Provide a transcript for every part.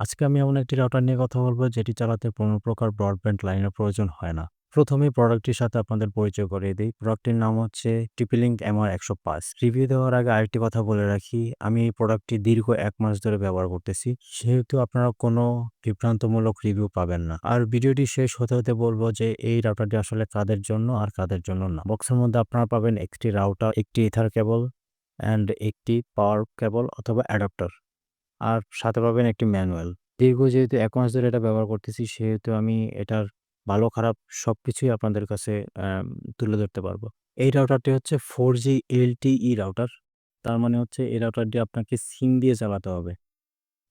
আজকে আমি এমন একটি রাউটার নিয়ে কথা বলব যেটি চালাতে কোনো প্রকার ব্রডব্যান্ড লাইনের প্রয়োজন হয় না। প্রথমেই প্রোডাক্টটির সাথে আপনাদের পরিচয় করিয়ে দিই প্রোডাক্টটির নাম হচ্ছে টিপিলিং এমআর একশো পাঁচ রিভিউ দেওয়ার আগে আরেকটি কথা বলে রাখি, আমি এই প্রোডাক্টটি দীর্ঘ এক মাস ধরে ব্যবহার করতেছি। সেহেতু আপনারা কোনো বিভ্রান্তমূলক রিভিউ পাবেন না। আর ভিডিওটি শেষ হতে, হতে বলব যে এই রাউটারটি আসলে কাদের জন্য আর কাদের জন্য না। বক্সের মধ্যে আপনারা পাবেন একটি রাউটার, একটি ইথার কেবল অ্যান্ড একটি পাওয়ার কেবল অথবা অ্যাডাপ্টার। আর সাথে পাবেন একটি ম্যানুয়াল। দীর্ঘ যেহেতু ১ মাস ধরে এটা ব্যবহার করতেছি, সেহেতু আমি এটার ভালো খারাপ সবকিছুই আপনাদের কাছে তুলে ধরতে পারব। এই রাউটারটি হচ্ছে ফোর 4G LTE রাউটার। তার মানে হচ্ছে এই রাউটারটি আপনাকে সিম দিয়ে চালাতে হবে।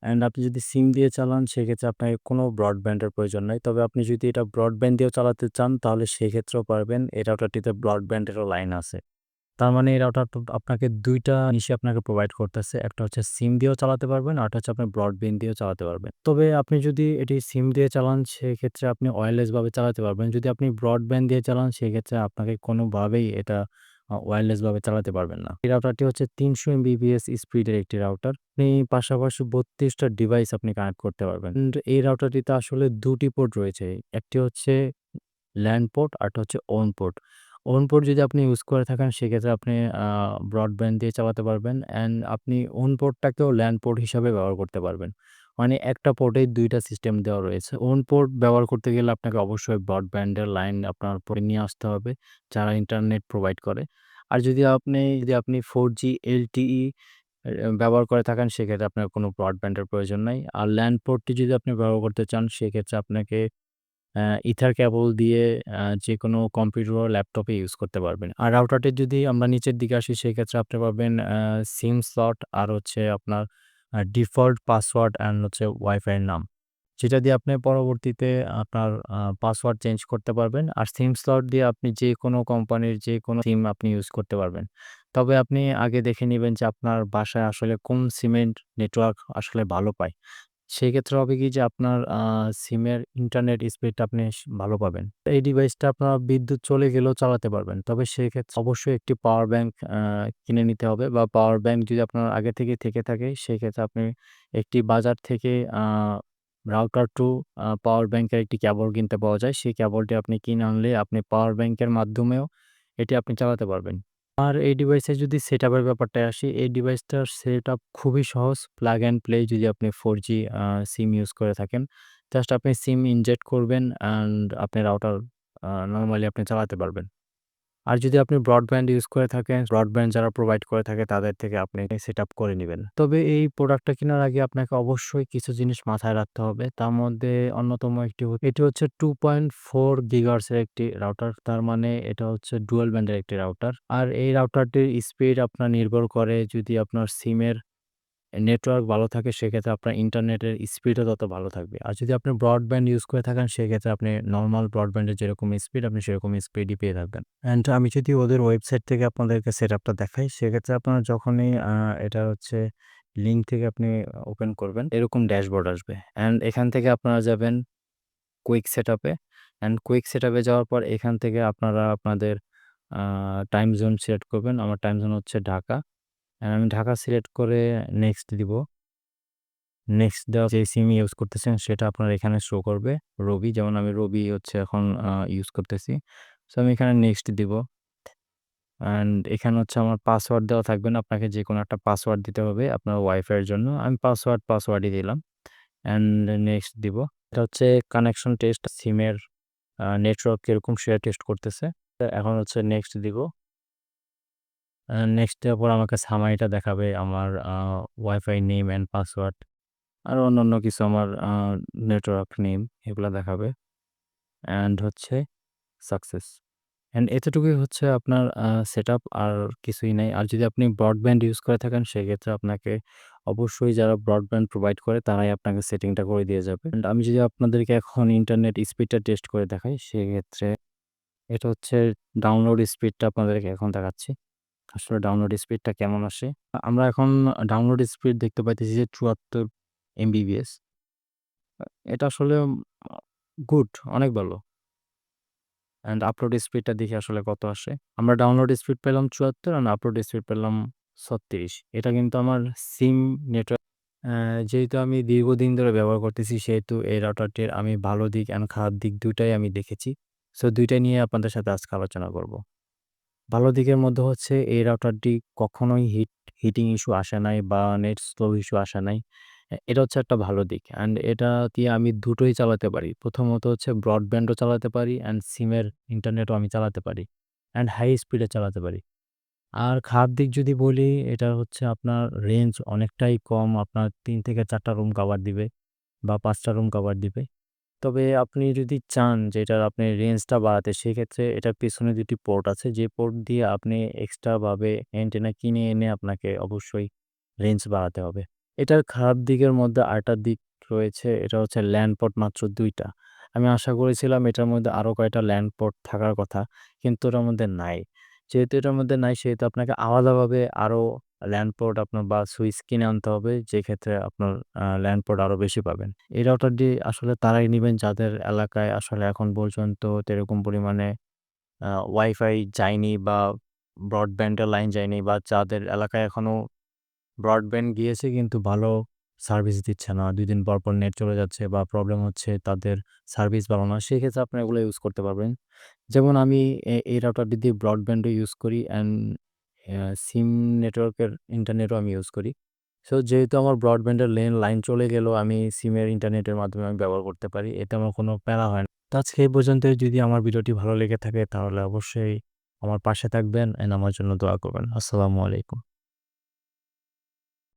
অ্যান্ড আপনি যদি সিম দিয়ে চালান, সেক্ষেত্রে আপনাকে কোনো ব্রডব্যান্ডের প্রয়োজন নাই। তবে আপনি যদি এটা ব্রডব্যান্ড দিয়েও চালাতে চান, তাহলে সেক্ষেত্রেও পারবেন। এই রাউটারটিতে ব্রডব্যান্ডেরও লাইন আছে। তার মানে এই রাউটারটা আপনাকে ২ টা জিনিসই আপনাকে প্রোভাইড করতেছে। একটা হচ্ছে সিম দিয়েও চালাতে পারবেন, আরেকটা হচ্ছে আপনি ব্রডব্যান্ড দিয়েও চালাতে পারবেন। তবে আপনি যদি এটি সিম দিয়ে চালান সেক্ষেত্রে আপনি ওয়্যারলেস ভাবে চালাতে পারবেন। যদি আপনি ব্রডব্যান্ড দিয়ে চালান সেক্ষেত্রে আপনাকে কোনোভাবেই এটা আ ওয়্যারলেস ভাবে চালাতে পারবেন না। এই রাউটারটি হচ্ছে ৩০০ এমবিপিএস স্পিডের একটি রাউটার। আপনি পাশাপাশি ৩২ টা ডিভাইস আপনি কানেক্ট করতে পারবেন। এই রাউটারটিতে আসলে দুটি পোর্ট রয়েছে। একটি হচ্ছে ল্যান পোর্ট, আরেকটা হচ্ছে ওন পোর্ট। ওন পোর্ট যদি আপনি ইউজ করে থাকেন সেক্ষেত্রে আপনি ব্রডব্যান্ড দিয়ে চালাতে পারবেন অ্যান্ড আপনি ওন পোর্টটাকেও ল্যান পোর্ট হিসাবে ব্যবহার করতে পারবেন। মানে একটা পোর্টেই দুইটা সিস্টেম দেওয়া রয়েছে। ওন পোর্ট ব্যবহার করতে গেলে আপনাকে অবশ্যই ব্রডব্যান্ডের লাইন আপনার পরে নিয়ে আসতে হবে, যারা ইন্টারনেট প্রোভাইড করে। আর যদি আপনি যদি আপনি ফোর জি এলটিই ব্যবহার করে থাকেন সেক্ষেত্রে আপনার কোনো ব্রডব্যান্ডের প্রয়োজন নাই। আর ল্যান্ড পোর্টটি যদি আপনি ব্যবহার করতে চান সেক্ষেত্রে আপনাকে ইথার কেবল দিয়ে, আ যেকোনো কম্পিউটার বা ল্যাপটপে ইউজ করতে পারবেন। আর রাউটারটির যদি আমরা নিচের দিকে আসি, সেক্ষেত্রে আপনি পাবেন সিম স্লট আর হচ্ছে আপনার ডিফল্ট পাসওয়ার্ড অ্যান্ড হচ্ছে ওয়াইফাইয়ের নাম। যেটা দিয়ে আপনি পরবর্তীতে আপনার পাসওয়ার্ড চেঞ্জ করতে পারবেন। আর সিম স্লট দিয়ে আপনি যে কোনো কোম্পানির যে কোনো সিম আপনি ইউজ করতে পারবেন। তবে আপনি আগে দেখে নেবেন যে আপনার বাসায় আসলে কোন সিমেন্ট নেটওয়ার্ক আসলে ভালো পায়। সেক্ষেত্রে হবে কি যে আপনার সিমের ইন্টারনেট স্পিডটা আপনি ভালো পাবেন। এই ডিভাইসটা আপনার বিদ্যুৎ চলে গেলেও চালাতে পারবেন। তবে সেক্ষেত্রে অবশ্যই একটি পাওয়ার ব্যাংক কিনে নিতে হবে বা পাওয়ার ব্যাংক যদি আপনার আগে থেকে থেকে থাকে, সেক্ষেত্রে আপনি একটি বাজার থেকে রাউটার টু পাওয়ার ব্যাংকের একটি কেবল কিনতে পাওয়া যায়। সেই কেবলটি আপনি কিনে আনলে আপনি পাওয়ার ব্যাংকের মাধ্যমেও এটি আপনি চালাতে পারবেন। আর এই ডিভাইসে যদি সেট আপের ব্যাপারটায় আসি, এই ডিভাইসটার সেট আপ খুবই সহজ। প্লাগ অ্যান্ড প্লে যদি আপনি ফোর জি সিম ইউজ করে থাকেন। জাস্ট আপনি সিম ইনজেক্ট করবেন অ্যান্ড আপনি রাউটার নর্মালি নরমালি আপনি চালাতে পারবেন। আর যদি আপনি ব্রডব্যান্ড ইউজ করে থাকেন, ব্রডব্যান্ড যারা প্রোভাইড করে থাকে তাদের থেকে আপনি সেট করে নেবেন তবে এই প্রোডাক্টটা কেনার আগে আপনাকে অবশ্যই কিছু জিনিস মাথায় রাখতে হবে। তার মধ্যে অন্যতম একটি এটি হচ্ছে 2.4 গিগাহার্টজ এর একটি রাউটার। তার মানে এটা হচ্ছে ডুয়েল ব্যান্ডের একটি রাউটার। আর এই রাউটারটির স্পিড আপনার নির্ভর করে যদি আপনার সিমের নেটওয়ার্ক ভালো থাকে, সেক্ষেত্রে আপনার ইন্টারনেটের স্পিডও তত ভালো থাকবে। আর যদি আপনি ব্রডব্যান্ড ইউজ করে থাকেন, সেক্ষেত্রে আপনি নর্মাল ব্রডব্যান্ডের যেরকম স্পিড আপনি সেরকম স্পিডই পেয়ে থাকবেন। অ্যান্ড আমি যদি ওদের ওয়েবসাইট থেকে আপনাদেরকে সেট আপটা দেখাই, সেক্ষেত্রে আপনারা যখনই এটা হচ্ছে লিঙ্ক থেকে আপনি ওপেন করবেন, এরকম ড্যাশবোর্ড আসবে। অ্যান্ড এখান থেকে আপনারা যাবেন কুইক সেট আপে অ্যান্ড কুইক সেটআপে যাওয়ার পর এখান থেকে আপনারা আপনাদের টাইম জোন সিলেক্ট করবেন। আমার টাইম জোন হচ্ছে ঢাকা। আমি ঢাকা সিলেক্ট করে নেক্সট দিব। নেক্সট দেওয়া যে সিম ইউজ করতেছেন সেটা আপনার এখানে শো করবে। রবি যেমন আমি রবি হচ্ছে এখন ইউজ করতেছি। সো আমি এখানে নেক্সট দিব। অ্যান্ড এখানে হচ্ছে আমার পাসওয়ার্ড দেওয়া থাকবে না। আপনাকে যে কোনো একটা পাসওয়ার্ড দিতে হবে আপনার ওয়াইফাইয়ের জন্য। আমি পাসওয়ার্ড, পাসওয়ার্ডই দিলাম। অ্যান্ড নেক্সট দিব। এটা হচ্ছে কানেকশন টেস্ট সিমের নেটওয়ার্ক কীরকম সেটা টেস্ট করতেছে। এখন হচ্ছে নেক্সট দিব। নেক্সট পর আমাকে সামারিটা দেখাবে আমার ওয়াইফাই নেম অ্যান্ড পাসওয়ার্ড। আরও অন্যান্য কিছু আমার নেটওয়ার্ক নেম এগুলো দেখাবে। অ্যান্ড হচ্ছে সাকসেস। অ্যান্ড এতটুকুই হচ্ছে আপনার সেট আর কিছুই নেই আর যদি আপনি ব্রডব্যান্ড ইউজ করে থাকেন, সেক্ষেত্রে আপনাকে অবশ্যই যারা ব্রডব্যান্ড প্রোভাইড করে, তারাই আপনাকে সেটিংটা করে দিয়ে যাবে। অ্যান্ড আমি যদি আপনাদেরকে এখন ইন্টারনেট স্পিডটা টেস্ট করে দেখাই, সেক্ষেত্রে এটা হচ্ছে ডাউনলোড স্পিডটা আপনাদেরকে এখন দেখাচ্ছি। আসলে ডাউনলোড স্পিডটা কেমন আসে। আমরা এখন ডাউনলোড স্পিড দেখতে পাইতেছি যে ৭৪ এমবিপিএস। আ এটা আসলে গুড অনেক ভালো। অ্যান্ড আপলোড স্পিডটা দেখি আসলে কত আসে। আমরা ডাউনলোড স্পিড পেলাম ৭৪ অ্যান্ড আপলোড স্পিড পেলাম ৩৬ এটা কিন্তু আমার সিম নেটওয়ার্ক যেহেতু আমি দীর্ঘদিন ধরে ব্যবহার করতেছি, সেহেতু এই রাউটারটির আমি ভালো দিক অ্যান্ড খারাপ দিক ২ টাই আমি দেখেছি। সো দুইটাই নিয়ে আপনাদের সাথে আজকে আলোচনা করব। ভালো দিকের মধ্যে হচ্ছে এই রাউটারটি কখনোই হিট হিটিং ইস্যু আসে নাই বা নেট স্লো ইস্যু আসে নাই। এটা হচ্ছে একটা ভালো দিক অ্যান্ড এটা দিয়ে আমি দুটোই চালাতে পারি। প্রথমত হচ্ছে ব্রডব্যান্ডও চালাতে পারি অ্যান্ড সিমের ইন্টারনেটও আমি চালাতে পারি অ্যান্ড হাই স্পিডে চালাতে পারি। আর খারাপ দিক যদি বলি, এটা হচ্ছে আপনার রেঞ্জ অনেকটাই কম। আপনার তিন থেকে ৪ টা রুম কাভার দিবে বা পাঁচটা রুম কাভার দিবে। তবে আপনি যদি চান যে এটার আপনি রেঞ্জটা বাড়াতে, সেক্ষেত্রে এটার পেছনে ২ টি পোর্ট আছে। যে পোর্ট দিয়ে আপনি এক্সট্রাভাবে অ্যান্টেনা কিনে এনে আপনাকে অবশ্যই রেঞ্জ বাড়াতে হবে। এটার খারাপ দিকের মধ্যে আরেকটা দিক রয়েছে, এটা হচ্ছে ল্যান পোর্ট মাত্র দুইটা আমি আশা করেছিলাম এটার মধ্যে আরও কয়েকটা ল্যান পোর্ট থাকার কথা, কিন্তু এটার মধ্যে নাই। যেহেতু এটার মধ্যে নাই, সেহেতু আপনাকে আলাদাভাবে আরও ল্যান পোর্ট আপনার বা সুইচ কিনে আনতে হবে, যেক্ষেত্রে আপনার, আ ল্যান পোর্ট আরও বেশি পাবেন। এই রাউটারটি আসলে তারাই নেবেন যাদের এলাকায় আসলে এখন পর্যন্ত তেরকম পরিমাণে ওয়াইফাই যায়নি বা ব্রডব্যান্ডের লাইন যায়নি বা যাদের এলাকায় এখনও ব্রডব্যান্ড গিয়েছে কিন্তু ভালো সার্ভিস দিচ্ছে না। ২ দিন পর, পর নেট চলে যাচ্ছে বা প্রবলেম হচ্ছে তাদের সার্ভিস ভালো না। সেক্ষেত্রে আপনি এগুলো ইউজ করতে পারবেন। যেমন আমি এই রাউটারটি দিয়ে ব্রডব্যান্ডও ইউজ করি অ্যান্ড সিম নেটওয়ার্কের ইন্টারনেটও আমি ইউজ করি। সো যেহেতু আমার ব্রডব্যান্ডের লেন লাইন চলে গেলেও আমি সিমের ইন্টারনেটের মাধ্যমে আমি ব্যবহার করতে পারি। এতে আমার কোনো প্যারা হয় না। তো আজকে এই পর্যন্তই যদি আমার ভিডিওটি ভালো লেগে থাকে তাহলে অবশ্যই আমার পাশে থাকবেন অ্যান্ড আমার জন্য দোয়া করবেন। আসসালামু আলাইকুম।